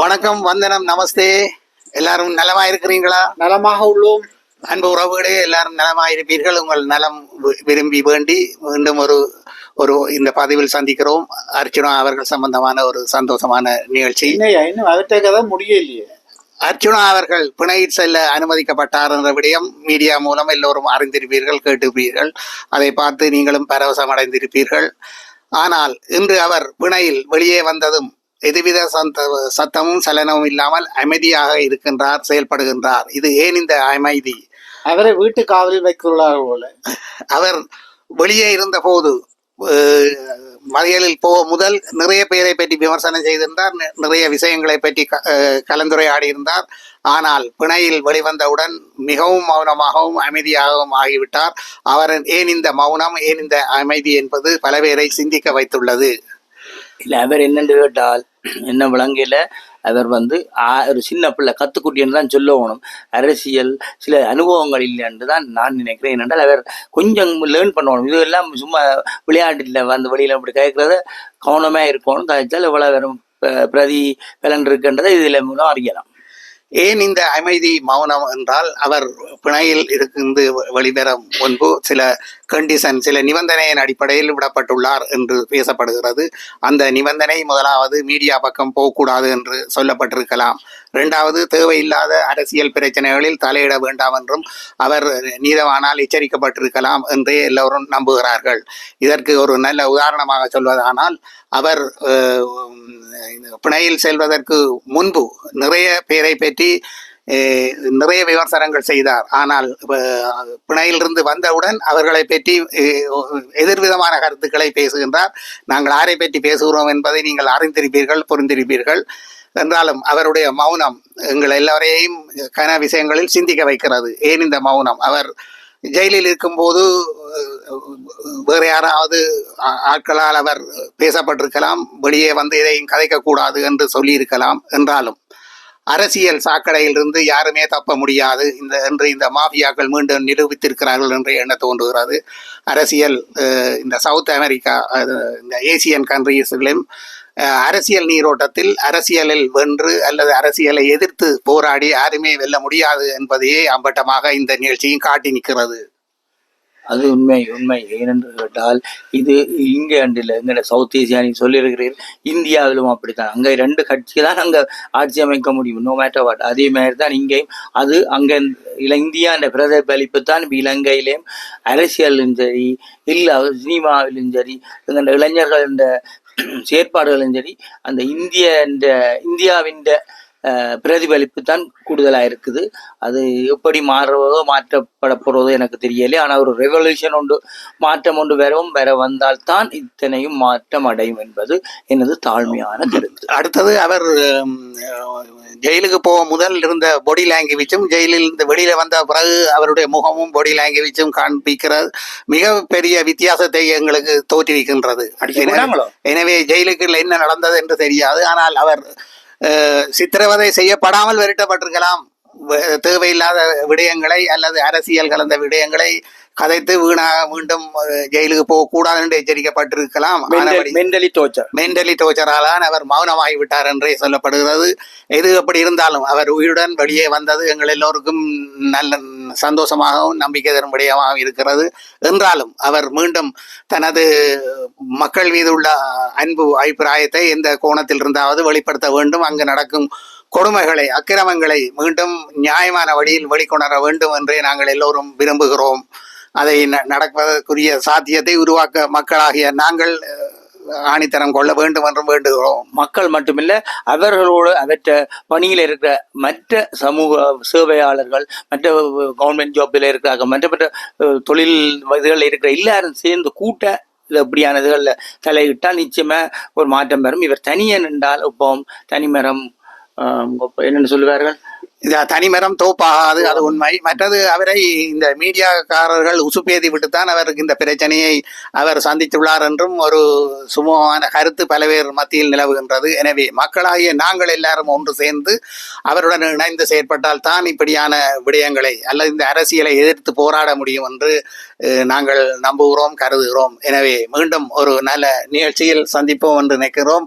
வணக்கம் வந்தனம் நமஸ்தே. எல்லாரும் நலமா இருக்கிறீங்களா நலமாக உள்ளோம். அன்பு உறவுகளே எல்லாரும் நலமா இருப்பீர்கள். உங்கள் நலம் விரும்பி வேண்டி மீண்டும் ஒரு ஒரு இந்த பதிவில் சந்திக்கிறோம். அர்ச்சுனா அவர்கள் சம்பந்தமான ஒரு சந்தோஷமான நிகழ்ச்சி. இன்னும் அவர்கிட்ட கதை முடியலையே அர்ச்சுனா அவர்கள் பிணையில் செல்ல அனுமதிக்கப்பட்டார் என்ற விடயம் மீடியா மூலம் எல்லோரும் அறிந்திருப்பீர்கள் கேட்டிருப்பீர்கள். அதை பார்த்து நீங்களும் பரவசம் அடைந்திருப்பீர்கள் ஆனால் இன்று அவர் பிணையில் வெளியே வந்ததும் எதுவித சந்த சத்தமும் சலனமும் இல்லாமல் அமைதியாக இருக்கின்றார் செயல்படுகின்றார். இது ஏன் இந்த அமைதி? அவரை வீட்டு காவலில் வைத்துள்ளார்கள் போல. அவர் வெளியே இருந்த போது மதியலில் போ முதல் நிறைய பேரை பற்றி விமர்சனம் செய்திருந்தார் நிறைய விஷயங்களை பற்றி க- அஹ், கலந்துரையாடி இருந்தார் ஆனால் பிணையில் வெளிவந்தவுடன் மிகவும் மௌனமாகவும் அமைதியாகவும் ஆகிவிட்டார். அவர் ஏன் இந்த மௌனம் ஏன் இந்த அமைதி என்பது பல பேரை சிந்திக்க வைத்துள்ளது. இல்லை அவர் என்னென்று கேட்டால் என்ன விளங்கையில் அவர் வந்து ஆ- ஒரு சின்ன பிள்ளை கத்துக்குட்டின்னு தான் சொல்லணும். அரசியல் சில அனுபவங்கள் இல்லை என்று தான் நான் நினைக்கிறேன். ஏனென்றால் அவர் கொஞ்சம் லேர்ன் பண்ணணும். இதெல்லாம் சும்மா விளையாட்டில் வந்து வெளியில் அப்படி கேட்குறத கவனமாக இருக்கணும். கழிச்சால் இவ்வளோ வெறும் ப- பிரதி பலன் இருக்கின்றதை இதில் மூலம் அறியலாம். ஏன் இந்த அமைதி மௌனம் என்றால் அவர் பிணையில் இருந்து வெளிவர முன்பு சில கண்டிஷன் சில நிபந்தனையின் அடிப்படையில் விடப்பட்டுள்ளார் என்று பேசப்படுகிறது. அந்த நிபந்தனை முதலாவது மீடியா பக்கம் போகக்கூடாது என்று சொல்லப்பட்டிருக்கலாம். இரண்டாவது தேவையில்லாத அரசியல் பிரச்சனைகளில் தலையிட வேண்டாம் என்றும் அவர் நீதவானால் எச்சரிக்கப்பட்டிருக்கலாம் என்றே எல்லோரும் நம்புகிறார்கள். இதற்கு ஒரு நல்ல உதாரணமாக சொல்வதானால் அவர் பிணையில் செல்வதற்கு முன்பு நிறைய பேரை பற்றி நிறைய விமர்சனங்கள் செய்தார். ஆனால் பிணையிலிருந்து வந்தவுடன் அவர்களை பற்றி எதிர்விதமான கருத்துக்களை பேசுகின்றார். நாங்கள் யாரை பற்றி பேசுகிறோம் என்பதை நீங்கள் அறிந்திருப்பீர்கள் புரிந்திருப்பீர்கள். என்றாலும் அவருடைய மௌனம் எங்கள் எல்லோரையும் கன விஷயங்களில் சிந்திக்க வைக்கிறது. ஏன் இந்த மௌனம்? அவர் ஜெயிலில் இருக்கும்போது வேறு யாராவது ஆட்களால் அவர் பேசப்பட்டிருக்கலாம் வெளியே வந்து இதையும் கதைக்கக்கூடாது என்று சொல்லியிருக்கலாம் என்றாலும் அரசியல் சாக்கடையிலிருந்து யாருமே தப்ப முடியாது. இந்த என்று இந்த மாஃபியாக்கள் மீண்டும் நிரூபித்திருக்கிறார்கள் என்று எண்ண தோன்றுகிறது. அரசியல் இந்த சவுத் அமெரிக்கா இந்த ஏசியன் கண்ட்ரீஸ்களிலும் அரசியல் நீரோட்டத்தில் அரசியலில் வென்று அல்லது அரசியலை எதிர்த்து போராடி யாருமே வெல்ல முடியாது என்பதையே அம்பட்டமாக இந்த நிகழ்ச்சியும் காட்டி நிற்கிறது. அது உண்மை உண்மை. ஏனென்று கேட்டால் இது இங்கே அண்டில் எங்கட சவுத் ஏசியா நீ சொல்லியிருக்கிறீர்கள் இந்தியாவிலும் அப்படித்தான். அங்கே ரெண்டு கட்சி தான் அங்கே ஆட்சி அமைக்க முடியும் நோ மேட்டர் வாட் அதே மாதிரி தான் இங்கேயும். அது அங்கே இல இந்தியான்ற பிரதிபலிப்பு தான் இப்போ இலங்கையிலேயும் அரசியலும் சரி இல்லை சினிமாவிலும் சரி எங்கள் இளைஞர்கள் இந்த செயற்பாடுகளும் சரி அந்த இந்திய இந்த இந்தியாவின் பிரதிபலிப்பு தான் கூடுதலாக இருக்குது. அது எப்படி மாறுவதோ மாற்றப்பட போறதோ எனக்கு தெரியல. ஆனால் ஒரு ரெவல்யூஷன் ஒன்று மாற்றம் ஒன்று வரவும் வர வந்தால்தான் இத்தனையும் மாற்றம் அடையும் என்பது எனது தாழ்மையான கருத்து. அடுத்தது அவர் ஜெயிலுக்கு போக முதல் இருந்த பாடி லாங்குவேஜும் ஜெயிலில் இருந்து வெளியில வந்த பிறகு அவருடைய முகமும் பாடி லாங்குவேஜும் காண்பிக்கிற மிக பெரிய வித்தியாசத்தை எங்களுக்கு தோற்றுவிக்கின்றது? எனவே ஜெயிலுக்கு என்ன நடந்தது என்று தெரியாது. ஆனால் அவர் சித்திரவதை செய்யப்படாமல் விரட்டப்பட்டிருக்கலாம். தேவையில்லாத விடயங்களை அல்லது அரசியல் கலந்த விடயங்களை கதைத்து வீணாக மீண்டும் ஜெயிலுக்கு போகக்கூடாது என்று எச்சரிக்கப்பட்டிருக்கலாம். மென்டலி டோர்ச்சர் மென்டலி டோச்சராலான் அவர் மௌனமாகி விட்டார் என்றே சொல்லப்படுகிறது. எது அப்படி இருந்தாலும் அவர் உயிருடன் வெளியே வந்தது எங்கள் எல்லோருக்கும் நல்ல சந்தோஷமாகவும் நம்பிக்கை தரும்படியாகவும் இருக்கிறது. என்றாலும் அவர் மீண்டும் தனது மக்கள் மீது உள்ள அன்பு அபிப்பிராயத்தை எந்த கோணத்தில் இருந்தாவது வெளிப்படுத்த வேண்டும். அங்கு நடக்கும் கொடுமைகளை அக்கிரமங்களை மீண்டும் நியாயமான வழியில் வெளிக்கொணர வேண்டும் என்றே நாங்கள் எல்லோரும் விரும்புகிறோம். அதை ந- நடப்பதற்குரிய சாத்தியத்தை உருவாக்க மக்களாகிய நாங்கள் ஆணித்தரம் கொள்ள வேண்டும் என்றும் வேண்டுகிறோம். மக்கள் மட்டுமில்ல அவர்களோடு அவற்ற பணியில் இருக்கிற மற்ற சமூக சேவையாளர்கள் மற்ற கவர்மெண்ட் ஜாப்பில் இருக்கிறாங்க மற்ற மற்ற தொழில் இதுகளில் இருக்கிற எல்லாரும் சேர்ந்து கூட்ட இது அப்படியான இதுகளில் தலையிட்டால் நிச்சயமாக ஒரு மாற்றம் வரும். இவர் தனியே நின்றால் இப்போ தனிமரம் என்னென்னு சொல்லுவார்கள்? தனிமரம் தோப்பாகாது அது உண்மை. மற்றது அவரை இந்த மீடியாக்காரர்கள் உசுப்பேதி விட்டுத்தான் அவருக்கு இந்த பிரச்சனையை அவர் சந்தித்துள்ளார் என்றும் ஒரு சுமூகமான கருத்து பல பேர் மத்தியில் நிலவுகின்றது. எனவே மக்களாகிய நாங்கள் எல்லாரும் ஒன்று சேர்ந்து அவருடன் இணைந்து செயற்பட்டால் தான் இப்படியான விடயங்களை அல்லது இந்த அரசியலை எதிர்த்து போராட முடியும் என்று நாங்கள் நம்புகிறோம் கருதுகிறோம். எனவே மீண்டும் ஒரு நல்ல நிகழ்ச்சியில் சந்திப்போம் என்று நினைக்கிறோம்.